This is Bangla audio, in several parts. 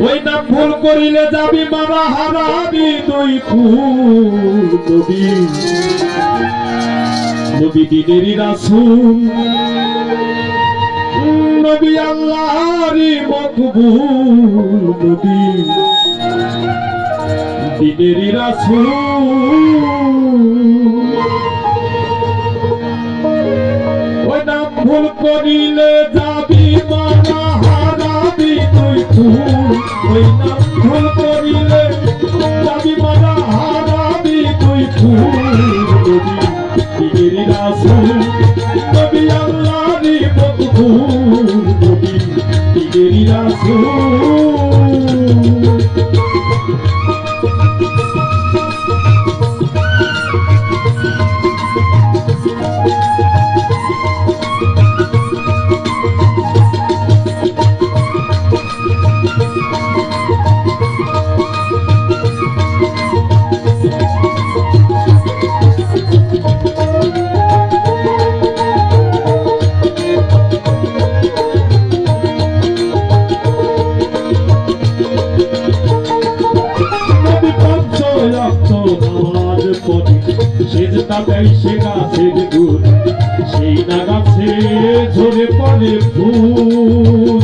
ওই না ভুল করিলে যাবি মারা হারাবি তুই খুন নবী। নবী দিনেরই রাসূল। নবী আল্লাহরই মকবুল নবী। দিনেরই রাসূল। ভুল করিলে যাবি মানা হারাবি তুই নাম ভুল করিলে যাবি মানা হারাবি তুই ফুল নবী দিগিরি রাসূল নবী রাসূল। দেয় সে গাছের গুড় সেই না গাছে ঝরে পড়ে ফুল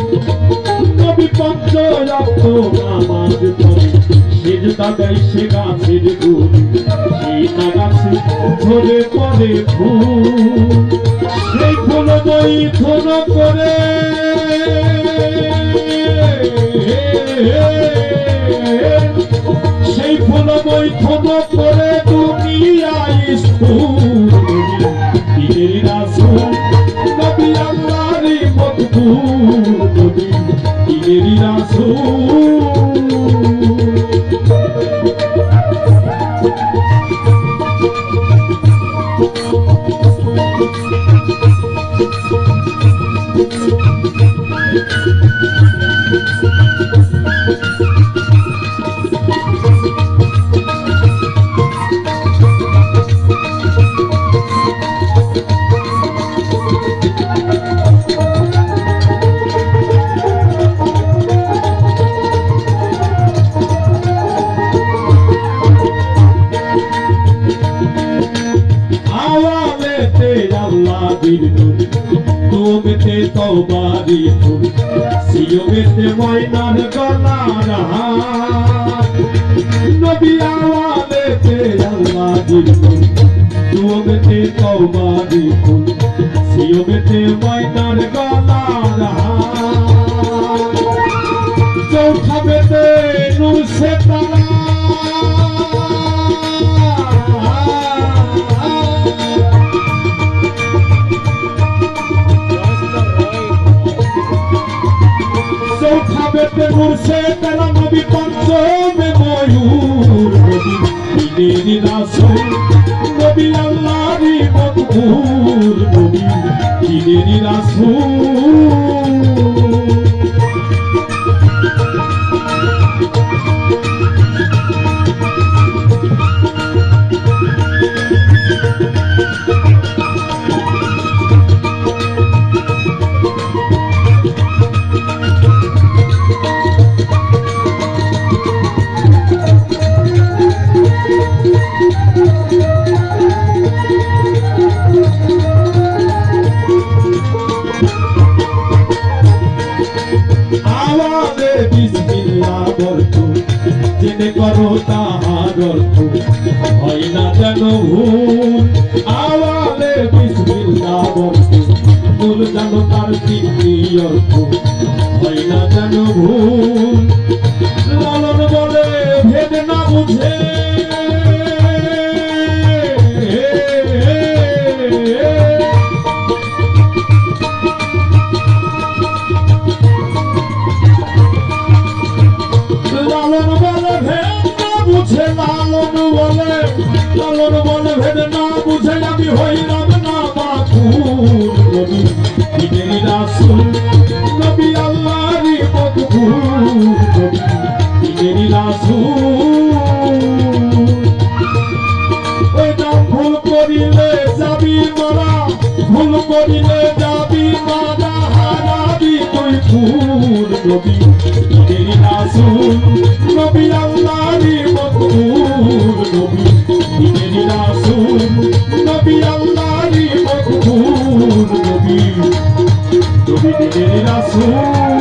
নবী পঞ্চ রক্ত নামাজ পড়ে সেজদা দেয় সে গাছের গুড় সেই না গাছে ঝরে পড়ে ফুল সেই ফুল বই ধন করে। সেই ফুল বই থম করে মকবুল নবী দিনের রাসূল আওয়ালেতে আল্লাহ দিলনুর তুমিতে তওবারি ফুল সিয়মেতে ময়নার গলার নবী আওয়ালেতে আল্লাহ দিলনুর তুমিতে তওবারি ফুল চৌথা বেতে কেন নবী পঞ্চমে ময়ূর? নবী দিনেরই রাসূল নবী আল্লাহরই নবী জেনে করো তাহার অর্থ। হয় না যেন ভুল আওয়াজে বিসমিল্লাহ বলতো, ভুল জানো তার তিনটি অর্থ। হয় না যেন ভুল, লালন বলে ভেদ না বুঝে। লালন বলে ভেদ না, বুঝে আমি হইলাম না নবী দিনের রাসূল নবী আল্লাহরই নবী দিনের রাসূল ভুল করিলে যাবি মারা, ভুল করিলে যাবি মানা হারাবি তুই ফুল নবী নবী আল্লাহরই Elin asıl